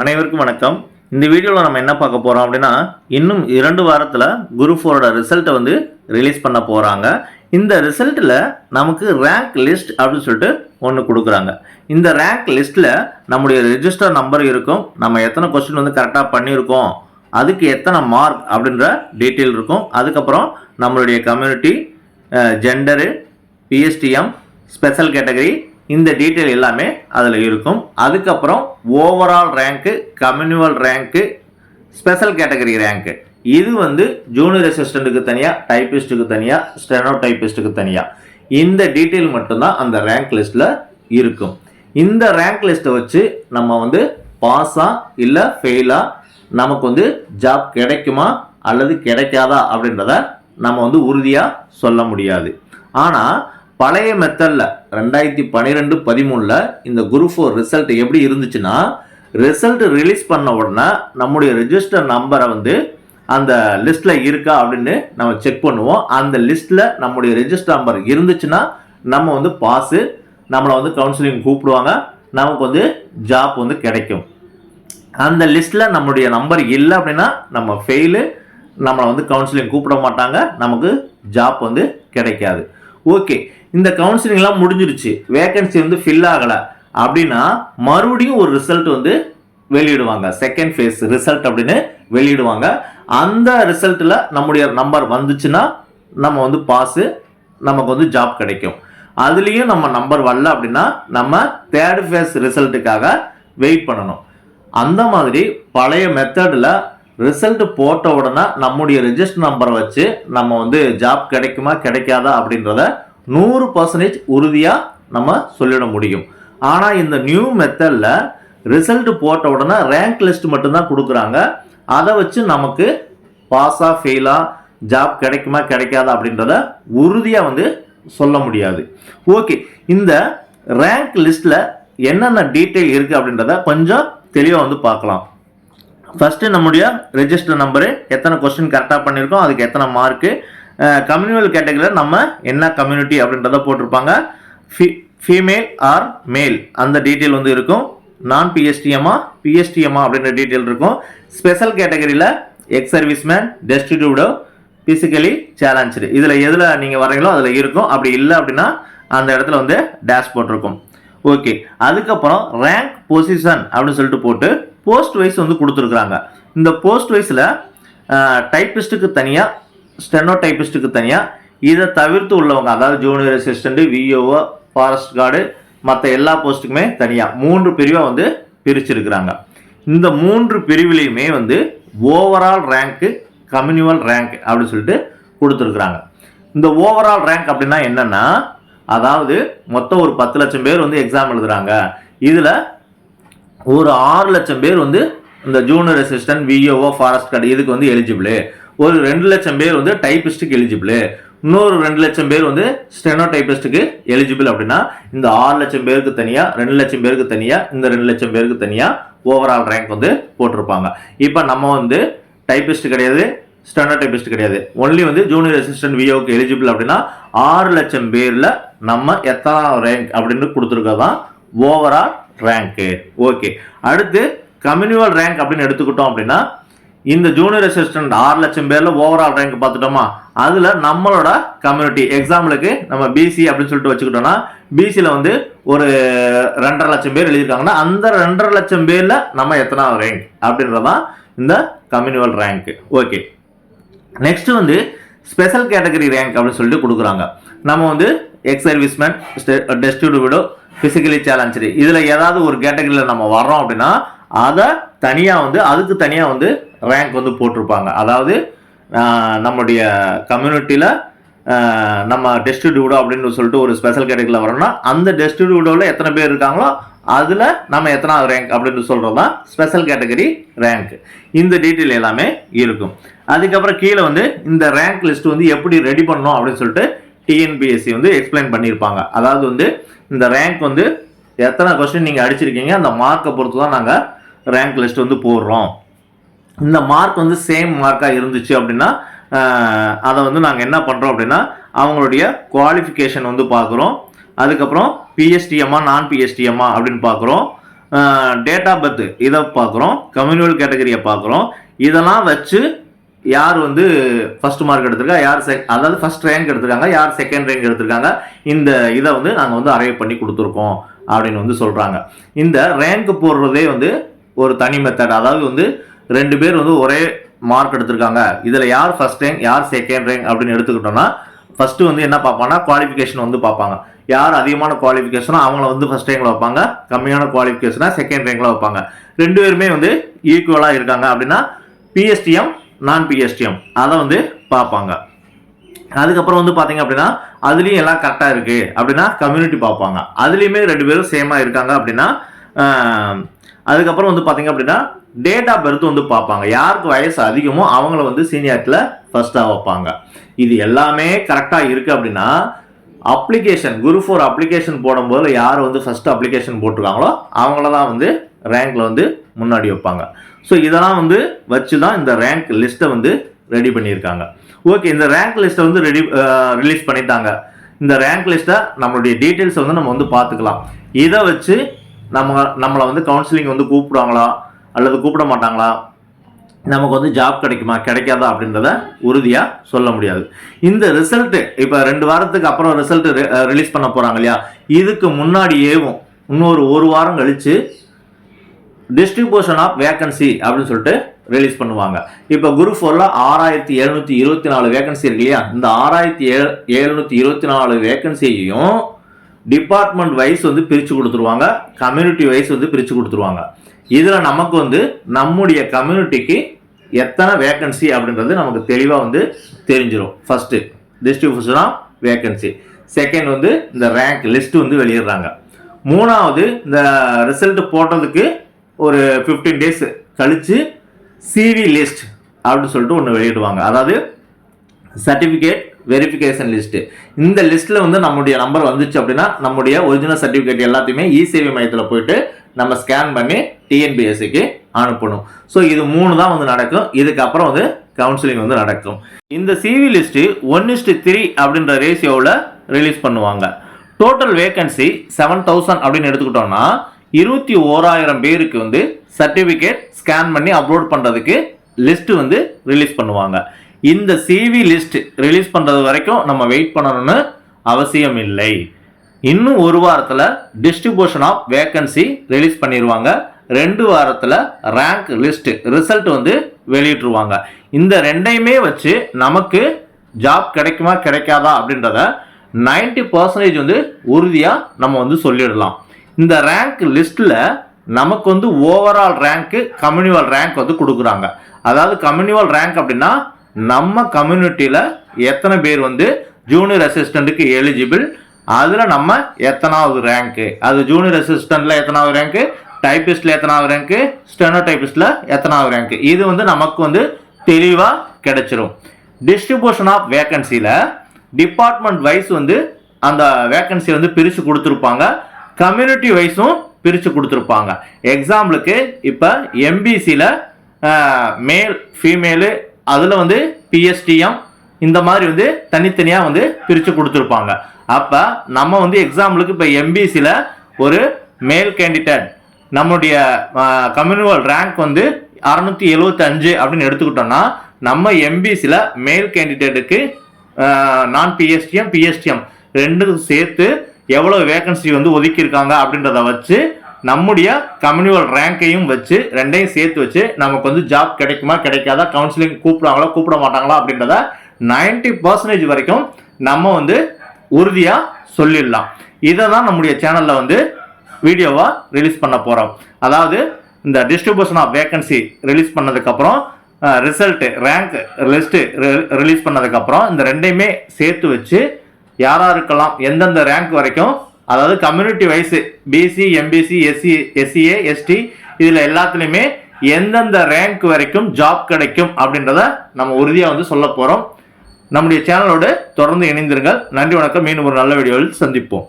அனைவருக்கும் வணக்கம். இந்த வீடியோவில் நம்ம என்ன பார்க்க போகிறோம் அப்படின்னா இன்னும் இரண்டு வாரத்தில் குரு ஃபோரோட ரிசல்ட்டை வந்து ரிலீஸ் பண்ண போகிறாங்க இந்த ரிசல்ட்டில் நமக்கு ரேங்க் லிஸ்ட் அப்படின்னு சொல்லிட்டு ஒன்று கொடுக்குறாங்க. இந்த ரேங்க் லிஸ்ட்டில் நம்முடைய ரெஜிஸ்டர் நம்பர் இருக்கும். நம்ம எத்தனை கொஸ்டின் வந்து கரெக்டாக பண்ணியிருக்கோம். அதுக்கு எத்தனை மார்க் அப்படின்ற டீட்டெயில் இருக்கும். அதுக்கப்புறம் நம்மளுடைய community gender PSTM special category இந்த டீட்டெயில் எல்லாமே அதில் இருக்கும். அதுக்கப்புறம் overall rank communal rank special category rank இது வந்து ஜூனியர் அசிஸ்டண்ட்டுக்கு தனியாக டைப்பிஸ்ட்டுக்கு தனியாக ஸ்டெனோ டைப்பிஸ்ட்டுக்கு தனியாக இந்த டீட்டெயில் மட்டும்தான் அந்த ரேங்க் லிஸ்ட்டில் இருக்கும். இந்த ரேங்க் லிஸ்ட்டை வச்சு நம்ம வந்து பாஸா இல்லை ஃபெயிலா நமக்கு வந்து ஜாப் கிடைக்குமா அல்லது கிடைக்காதா அப்படின்றத நம்ம வந்து உறுதியாக சொல்ல முடியாது. ஆனால் பழைய மெத்தடில் ரெண்டாயிரத்தி பன்னிரெண்டு பதிமூணில் இந்த குரூப் ஃபோர் ரிசல்ட் எப்படி இருந்துச்சுன்னா ரிசல்ட் ரிலீஸ் பண்ண உடனே நம்முடைய ரெஜிஸ்டர் நம்பரை வந்து அந்த லிஸ்ட்டில் இருக்கா அப்படின்னு நம்ம செக் பண்ணுவோம். அந்த லிஸ்ட்டில் நம்முடைய ரெஜிஸ்டர் நம்பர் இருந்துச்சுன்னா நம்ம வந்து பாஸு நம்மளை வந்து கவுன்சிலிங் கூப்பிடுவாங்க. நமக்கு வந்து ஜாப் வந்து கிடைக்கும். அந்த லிஸ்ட்டில் நம்மளுடைய நம்பர் இல்லை அப்படின்னா நம்ம ஃபெயிலு நம்மளை வந்து கவுன்சிலிங் கூப்பிட மாட்டாங்க. நமக்கு ஜாப் வந்து கிடைக்காது. ஓகே இந்த கவுன்சிலிங்லாம் முடிஞ்சிருச்சு. வேகன்சி வந்து ஃபில் ஆகலை. அப்படின்னா மறுபடியும் ஒரு ரிசல்ட் வந்து வெளியிடுவாங்க. செகண்ட் ஃபேஸ் ரிசல்ட் அப்படின்னு வெளியிடுவாங்க. அந்த ரிசல்ட்டில் நம்முடைய நம்பர் வந்துச்சுன்னா நம்ம வந்து பாஸு நமக்கு வந்து ஜாப் கிடைக்கும். அதுலேயும் நம்ம நம்பர் வரல அப்படின்னா நம்ம தேர்ட் ஃபேஸ் ரிசல்ட்டுக்காக வெயிட் பண்ணணும். அந்த மாதிரி பழைய மெத்தடில் ரிசல்ட் போட்ட உடனே நம்முடைய ரெஜிஸ்டர் நம்பரை வச்சு நம்ம வந்து ஜாப் கிடைக்குமா கிடைக்காதா அப்படின்றத நூறு பர்சன்டேஜ் உறுதியாக நம்ம சொல்லிட முடியும். ஆனால் இந்த நியூ மெத்தடில் ரிசல்ட் போட்ட உடனே ரேங்க் லிஸ்ட் மட்டும்தான் கொடுக்குறாங்க. அதை வச்சு நமக்கு பாஸாக ஃபெயிலாக ஜாப் கிடைக்குமா கிடைக்காதா அப்படின்றத உறுதியாக வந்து சொல்ல முடியாது. ஓகே இந்த ரேங்க் லிஸ்ட்டில் என்னென்ன டீட்டெயில் இருக்குது அப்படின்றத கொஞ்சம் தெளிவாக வந்து பார்க்கலாம். ஃபஸ்ட்டு நம்முடைய ரெஜிஸ்டர் நம்பரு எத்தனை கொஸ்டின் கரெக்டாக பண்ணியிருக்கோம் அதுக்கு எத்தனை மார்க்கு கம்யூனிவல் கேட்டகரியில் நம்ம என்ன கம்யூனிட்டி அப்படின்றத போட்டிருப்பாங்க. ஃபி ஃபீமேல் ஆர் மேல் அந்த டீட்டெயில் வந்து இருக்கும். நான் பிஎஸ்டிஎம்மா பிஎஸ்டிஎம்மா அப்படின்ற டீட்டெயில் இருக்கும். ஸ்பெஷல் கேட்டகரியில் ex serviceman destitute widow physically challenge இதில் எதில் நீங்கள் வரீங்களோ அதில் இருக்கும். அப்படி இல்லை அப்படின்னா அந்த இடத்துல வந்து டேஷ் போட்டிருக்கும். ஓகே அதுக்கப்புறம் ரேங்க் பொசிஷன் அப்படின்னு சொல்லிட்டு போட்டு போஸ்ட் வைஸ் வந்து கொடுத்துருக்குறாங்க. இந்த போஸ்ட் வைஸில் டைப்பிஸ்ட்டுக்கு தனியாக ஸ்டெனோ டைப்பிஸ்ட்டுக்கு தனியாக இதை தவிர்த்து உள்ளவங்க அதாவது junior assistant VAO forest guard மற்ற எல்லா போஸ்ட்டுக்குமே தனியாக மூன்று பிரிவாக வந்து பிரிச்சிருக்கிறாங்க. இந்த மூன்று பிரிவிலையுமே வந்து ஓவரால் ரேங்க்கு கம்யூனிவல் ரேங்க் அப்படின்னு சொல்லிட்டு கொடுத்துருக்குறாங்க. இந்த ஓவரால் ரேங்க் அப்படின்னா என்னென்னா அதாவது மொத்தம் ஒரு பத்து லட்சம் பேர் வந்து எக்ஸாம் எழுதுகிறாங்க இதில் ஒரு ஆறு லட்சம் பேர் வந்து இந்த junior assistant VAO forest guard இதுக்கு வந்து எலிஜிபிள் ஒரு ரெண்டு லட்சம் பேர் வந்து டைப்பிஸ்ட்டுக்கு எலிஜிபிள் இன்னொரு ரெண்டு லட்சம் பேர் வந்து ஸ்டெனோ டைப்பிஸ்ட்டுக்கு எலிஜிபிள் அப்படின்னா இந்த ஆறு லட்சம் பேருக்கு தனியாக ரெண்டு லட்சம் பேருக்கு தனியாக இந்த ரெண்டு லட்சம் பேருக்கு தனியாக ஓவரால் ரேங்க் வந்து போட்டிருப்பாங்க. இப்போ நம்ம வந்து டைப்பிஸ்ட் கிடையாது ஸ்டெனோ டைபிஸ்ட் கிடையாது. ஒன்லி வந்து ஜூனியர் அசிஸ்டன்ட் விஓக்கு எலிஜிபிள் அப்படின்னா ஆறு லட்சம் பேரில் நம்ம எத்தனாம் ரேங்க் அப்படின்னு கொடுத்துருக்கதான் ஓவரால் ரேங்க்கு ஓகே அடுத்து கம்யூனிவல் ரேங்க் அப்படின்னு எடுத்துக்கிட்டோம் அப்படின்னா இந்த ஜூனியர் அசிஸ்டன்ட் ஆறு லட்சம் பேரில் ஓவரால் ரேங்க் பார்த்துட்டோமா? அதில் நம்மளோட கம்யூனிட்டி எக்ஸாம்பிளுக்கு நம்ம பிசி அப்படின்னு சொல்லிட்டு வச்சுக்கிட்டோம்னா பிசியில் வந்து ஒரு ரெண்டரை லட்சம் பேர் எழுதியிருக்காங்கன்னா அந்த ரெண்டரை லட்சம் பேரில் நம்ம எத்தனாவது ரேங்க் அப்படின்றதான் இந்த கம்யூனிவல் ரேங்க் ஓகே நெக்ஸ்ட் வந்து ஸ்பெஷல் கேட்டகரி ரேங்க் அப்படின்னு சொல்லிட்டு கொடுக்குறாங்க. நம்ம வந்து ex serviceman destitute widow physically challenged இதில் ஏதாவது ஒரு கேட்டகரியில் நம்ம வர்றோம் அப்படின்னா அதை தனியாக வந்து அதுக்கு தனியாக வந்து ரேங்க் வந்து போட்டிருப்பாங்க. அதாவது நம்முடைய கம்யூனிட்டியில் நம்ம டெஸ்டிடியூடோ அப்படின்னு சொல்லிட்டு ஒரு ஸ்பெஷல் கேட்டகரியில் வரோம்னா அந்த டெஸ்டிடியூடோவில் எத்தனை பேர் இருக்காங்களோ அதில் நம்ம எத்தனாவது ரேங்க் அப்படின்னு சொல்கிறது தான் ஸ்பெஷல் கேட்டகரி ரேங்க் இந்த டீட்டெயில் எல்லாமே இருக்கும். அதுக்கப்புறம் கீழே வந்து இந்த ரேங்க் லிஸ்ட் வந்து எப்படி ரெடி பண்ணணும் அப்படின்னு சொல்லிட்டு டிஎன்பிஎஸ்சி வந்து எக்ஸ்பிளைன் பண்ணியிருப்பாங்க. அதாவது வந்து இந்த ரேங்க் வந்து எத்தனை கொஸ்டின் நீங்கள் அடிச்சிருக்கீங்க அந்த மார்க்கை பொறுத்து தான் நாங்கள் ரேங்க் லிஸ்ட் வந்து போடுறோம். இந்த மார்க் வந்து சேம் மார்க்காக இருந்துச்சு அப்படின்னா அதை வந்து நாங்கள் என்ன பண்ணுறோம் அப்படின்னா அவங்களுடைய குவாலிஃபிகேஷன் வந்து பார்க்குறோம். அதுக்கப்புறம் பிஎஸ்டிஎம்மா நான் பிஎஸ்டிஎம்மா அப்படின்னு பார்க்குறோம். டேட் ஆஃப் பர்த் இதை பார்க்குறோம். கம்யூனிவல் கேட்டகரியை பார்க்குறோம். இதெல்லாம் வச்சு யார் வந்து ஃபர்ஸ்ட் மார்க் எடுத்திருக்கா யார் செக் அதாவது ஃபர்ஸ்ட் ரேங்க் எடுத்திருக்காங்க யார் செகண்ட் ரேங்க் எடுத்திருக்காங்க இந்த இதை வந்து நாங்கள் வந்து அரைவ் பண்ணி கொடுத்துருக்கோம் அப்படின்னு வந்து சொல்கிறாங்க இந்த ரேங்க் போடுறதே வந்து ஒரு தனி மெத்தட் அதாவது வந்து ரெண்டு பேர் வந்து ஒரே மார்க் எடுத்திருக்காங்க. இதில் யார் ஃபர்ஸ்ட் ரேங்க் யார் செகண்ட் ரேங்க் அப்படின்னு எடுத்துக்கிட்டோம்னா ஃபஸ்ட்டு வந்து என்ன பார்ப்பாங்கன்னா குவாலிஃபிகேஷன் வந்து பார்ப்பாங்க. யார் அதிகமான குவாலிஃபிகேஷனோ அவங்கள வந்து ஃபஸ்ட் ரேங்கில் வைப்பாங்க. கம்மியான குவாலிஃபிகேஷனா செகண்ட் ரேங்கில் வைப்பாங்க. ரெண்டு பேருமே வந்து ஈக்குவலாக இருக்காங்க அப்படின்னா பிஎஸ்டிஎம் நான் பிஎஸ்டிஎம் அதை வந்து பார்ப்பாங்க. அதுக்கப்புறம் வந்து பார்த்தீங்க அப்படின்னா அதுலேயும் எல்லாம் கரெக்டாக இருக்குது அப்படின்னா கம்யூனிட்டி பார்ப்பாங்க. அதுலேயுமே ரெண்டு பேரும் சேமாக இருக்காங்க அப்படின்னா அதுக்கப்புறம் வந்து பார்த்தீங்க அப்படின்னா டேட் ஆஃப் பர்த் வந்து பார்ப்பாங்க. யாருக்கு வயசு அதிகமோ அவங்கள வந்து சீனியாரிட்டியில் ஃபர்ஸ்ட்டாக வைப்பாங்க. இது எல்லாமே கரெக்டாக இருக்குது அப்படின்னா அப்ளிகேஷன் குரு ஃபோர் அப்ளிகேஷன் போடும்போது யார் வந்து ஃபஸ்ட் அப்ளிகேஷன் போட்டிருக்காங்களோ அவங்கள தான் வந்து ரேங்கில் வந்து முன்னாடி வைப்பாங்க. ஸோ இதெல்லாம் வந்து வச்சு தான் இந்த ரேங்க் லிஸ்ட்டை வந்து ரெடி பண்ணியிருக்காங்க. ஓகே இந்த ரேங்க் லிஸ்ட்டை வந்து ரெடி ரிலீஸ் பண்ணிட்டாங்க. இந்த ரேங்க் லிஸ்ட்டை நம்மளுடைய டீட்டெயில்ஸ் வந்து நம்ம வந்து பார்த்துக்கலாம். இதை வச்சு நம்ம நம்மளை வந்து கவுன்சிலிங் வந்து கூப்பிடுவாங்களா? அல்லது கூப்பிட மாட்டாங்களா? நமக்கு வந்து ஜாப் கிடைக்குமா? கிடைக்காதா? அப்படின்றத உறுதியாக சொல்ல முடியாது. இந்த ரிசல்ட்டு இப்போ ரெண்டு வாரத்துக்கு அப்புறம் ரிசல்ட் ரிலீஸ் பண்ண போகிறாங்க இல்லையா? இதுக்கு முன்னாடியேவும் இன்னொரு ஒரு வாரம் கழிச்சு டிஸ்ட்ரிபியூஷன் ஆஃப் வேகன்சி அப்படின்னு சொல்லிட்டு ரிலீஸ் பண்ணுவாங்க. இப்போ குரூப் ஃபோரில் ஆறாயிரத்தி எழுநூற்றி இருபத்தி நாலு வேகன்சி இருக்கு இல்லையா? இந்த ஆறாயிரத்தி ஏழு எழுநூற்றி இருபத்தி நாலு வேகன்சியையும் டிபார்ட்மெண்ட் வைஸ் வந்து பிரித்து கொடுத்துருவாங்க கம்யூனிட்டி வைஸ் வந்து பிரித்து கொடுத்துருவாங்க. இதில் நமக்கு வந்து நம்முடைய கம்யூனிட்டிக்கு எத்தனை வேக்கன்சி அப்படின்றது நமக்கு தெளிவாக வந்து தெரிஞ்சிடும் first distribution of vacancy second வந்து இந்த ரேங்க் லிஸ்ட் வந்து வெளியிடுறாங்க. மூணாவது இந்த ரிசல்ட் போட்டதுக்கு ஒரு ஃபிஃப்டீன் டேஸ் கழித்து சிவி லிஸ்ட் அப்படின்னு சொல்லிட்டு ஒன்று வெளியிடுவாங்க. அதாவது சர்டிஃபிகேட் வெரிஃபிகேஷன் லிஸ்ட்டு இந்த லிஸ்ட்டில் வந்து நம்முடைய நம்பர் வந்துச்சு அப்படின்னா நம்முடைய ஒரிஜினல் சர்டிஃபிகேட் எல்லாத்தையுமே இசேவை மையத்தில் போயிட்டு நம்ம ஸ்கேன் பண்ணி டிஎன்பிஎஸ்சிக்கு அனுப்பணும். ஸோ இது மூணு தான் வந்து நடக்கும். இதுக்கப்புறம் வந்து கவுன்சிலிங் வந்து நடக்கும். இந்த CV list one is to three அப்படின்ற ரேஷியோவில் ரிலீஸ் பண்ணுவாங்க. டோட்டல் வேகன்சி செவன் தௌசண்ட் அப்படின்னு எடுத்துக்கிட்டோம்னா இருபத்தி ஓராயிரம் பேருக்கு வந்து சர்டிஃபிகேட் ஸ்கேன் பண்ணி அப்லோட் பண்ணுறதுக்கு லிஸ்ட்டு வந்து ரிலீஸ் பண்ணுவாங்க. இந்த சிவி லிஸ்ட் ரிலீஸ் பண்ணுறது வரைக்கும் நம்ம வெயிட் பண்ணணும்னு அவசியம் இல்லை. இன்னும் ஒரு வாரத்தில் டிஸ்ட்ரிபியூஷன் ஆஃப் வேக்கன்சி ரிலீஸ் பண்ணிடுவாங்க ரெண்டு வாரத்தில் ரேங்க் லிஸ்ட் ரிசல்ட் வந்து வெளியிட்டுருவாங்க. இந்த ரெண்டையுமே வச்சு நமக்கு ஜாப் கிடைக்குமா கிடைக்காதா அப்படின்றத 90% பர்சன்டேஜ் வந்து உறுதியாக நம்ம வந்து சொல்லிடலாம். இந்த ரேங்க் லிஸ்ட்டில் நமக்கு வந்து ஓவரால் ரேங்க்கு கம்யூனிவல் ரேங்க் வந்து கொடுக்குறாங்க. அதாவது கம்யூனிவல் ரேங்க் அப்படின்னா நம்ம கம்யூனிட்டியில் எத்தனை பேர் வந்து ஜூனியர் அசிஸ்டண்ட்டுக்கு எலிஜிபிள் அதில் நம்ம எத்தனாவது ரேங்க்கு அது ஜூனியர் அசிஸ்டண்ட்டில் எத்தனாவது ரேங்க்கு டைப்பிஸ்ட்டில் எத்தனாவது ரேங்க்கு ஸ்டெனோ டைப்பிஸ்டில் எத்தனாவது ரேங்க்கு இது வந்து நமக்கு வந்து தெளிவாக கிடைச்சிரும். டிஸ்ட்ரிபியூஷன் ஆஃப் வேக்கன்சியில் டிபார்ட்மெண்ட் வைஸ் வந்து அந்த வேக்கன்சி வந்து பிரித்து கொடுத்துருப்பாங்க. கம்யூனிட்டி வைஸும் பிரித்து கொடுத்துருப்பாங்க. எக்ஸாம்பிளுக்கு இப்போ எம்பிசியில் மேல் ஃபீமேலு அதில் வந்து பிஎஸ்டிஎம் இந்த மாதிரி வந்து தனித்தனியாக வந்து பிரித்து கொடுத்துருப்பாங்க. அப்போ நம்ம வந்து எக்ஸாம்பிளுக்கு இப்போ எம்பிசியில் ஒரு மேல் கேண்டிடேட் நம்முடைய கம்யூனிவல் ரேங்க் வந்து அறநூற்றி எழுவத்தஞ்சு அப்படின்னு எடுத்துக்கிட்டோம்னா நம்ம எம்பிசியில் மேல் கேண்டிடேட்டுக்கு நான் பிஎஸ்டிஎம் பிஎஸ்டிஎம் ரெண்டுக்கும் சேர்த்து எவ்வளோ வேகன்சி வந்து ஒதுக்கியிருக்காங்க அப்படின்றத வச்சு நம்முடைய கம்யூனிவல் ரேங்கையும் வச்சு ரெண்டையும் சேர்த்து வச்சு நமக்கு வந்து ஜாப் கிடைக்குமா கிடைக்காதா கவுன்சிலிங் கூப்பிடுவாங்களா கூப்பிட மாட்டாங்களா அப்படின்றத 90% பர்சன்டேஜ் வரைக்கும் நம்ம வந்து உறுதியாக சொல்லிடலாம். இதை தான் நம்முடைய சேனலில் வந்து வீடியோவாக ரிலீஸ் பண்ண போகிறோம் அதாவது இந்த டிஸ்ட்ரிபியூஷன் ஆஃப் வேகன்சி ரிலீஸ் பண்ணதுக்கப்புறம் ரிசல்ட்டு ரேங்க் லிஸ்ட்டு ரிலீஸ் பண்ணதுக்கப்புறம் இந்த ரெண்டையுமே சேர்த்து வச்சு யாராருக்கெல்லாம் எந்தெந்த ரேங்க் வரைக்கும் அதாவது community wise BC MBC SC SCA ST இதில் எல்லாத்துலேயுமே எந்தெந்த ரேங்க் வரைக்கும் ஜாப் கிடைக்கும் அப்படின்றத நம்ம உறுதியாக வந்து சொல்ல போகிறோம் நம்முடைய சேனலோடு தொடர்ந்து இணைந்திருங்கள். நன்றி வணக்கம். மீண்டும் ஒரு நல்ல வீடியோவில் சந்திப்போம்.